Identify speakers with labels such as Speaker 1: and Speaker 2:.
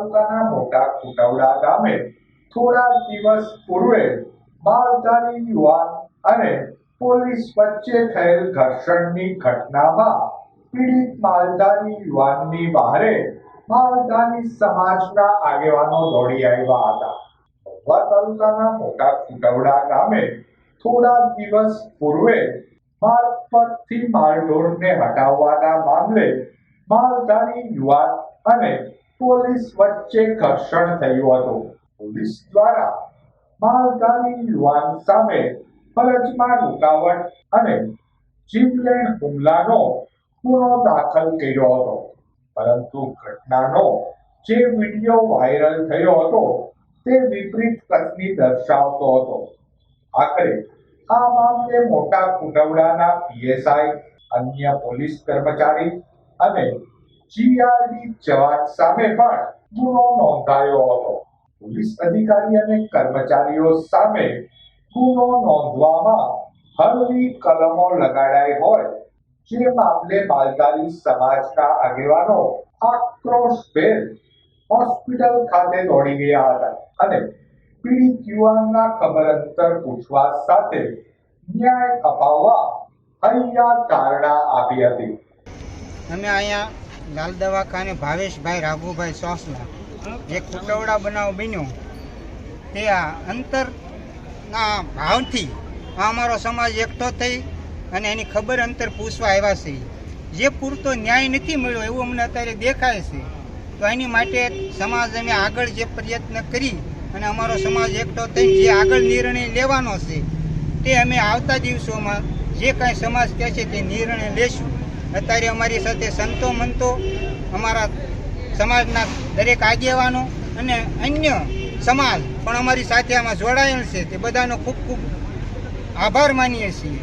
Speaker 1: તાલુકાના મોટા કુટવડા ગામે થોડા દિવસ પૂર્વે માલધારી યુવાન અને પોલીસ વચ્ચે થયેલ ઘર્ષણની ઘટનામાં પીડિત માલધારી યુવાનની બહારે માલધારી સમાજના આગેવાનો દોડી આવ્યા હતા. મહુવા તાલુકાના મોટા ખુટવડા ગામે થોડા દિવસ પૂર્વે માર્ગ પરથી માલઢોરને હટાવવાના મામલે માલધારી યુવાન અને પોલીસ વચ્ચે ઘર્ષણ થયું હતું. પોલીસ દ્વારા માલધારી યુવાન સામે ફરજમાં રૂકાવટ અને જીવલેણ હુમલાનો ગુનો દાખલ કર્યો હતો. પરંતુ ઘટનાનો જે વીડિયો વાયરલ થયો હતો, તે વિપરીત કથની દર્શાવતો હતો. આખરે આ મામલે મોટા કુટવડાના પીએસઆઈ, અન્ય પોલીસ કર્મચારી અને જીઆરડી જવાન સામે પણ ગુનો નોંધાયો હતો. પોલીસ અધિકારી અને કર્મચારીઓ સામે ગુનો નોંધવામાં હળવી કલમો લગાડાઈ હોય જે મામલે માલધારી સમાજના આગેવાનો આક્રોશભેર હોસ્પિટલ ખાતે દોડી ગયા હતા અને પીડિત યુવાનના ખબર અંતર પૂછવા સાથે ન્યાય અપાવવા અહીંયા ધારણા આપી હતી.
Speaker 2: અમે અહીંયા લાલ દવાખાને ભાવેશભાઈ રાઘુભાઈ સોસલા જે કુટવડા બનાવ બન્યો, તે આ અંતરના ભાવથી અમારો સમાજ એકઠો થઈ અને એની ખબર અંતર પૂછવા આવ્યા છે. જે પૂરતો ન્યાય નથી મળ્યો એવું અમને અત્યારે દેખાય છે. તો એની માટે સમાજ અમે આગળ જે પ્રયત્ન કરી અને અમારો સમાજ એકઠો થઈ જે આગળ નિર્ણય લેવાનો છે, તે અમે આવતા દિવસોમાં જે કાંઈ સમાજ કહે છે તે નિર્ણય લેશું. અત્યારે અમારી સાથે સંતો મંતો, અમારા સમાજના દરેક આગેવાનો અને અન્ય સમાજ પણ અમારી સાથે આમાં જોડાયેલ છે. તે બધાનો ખૂબ ખૂબ આભાર માનીએ છીએ.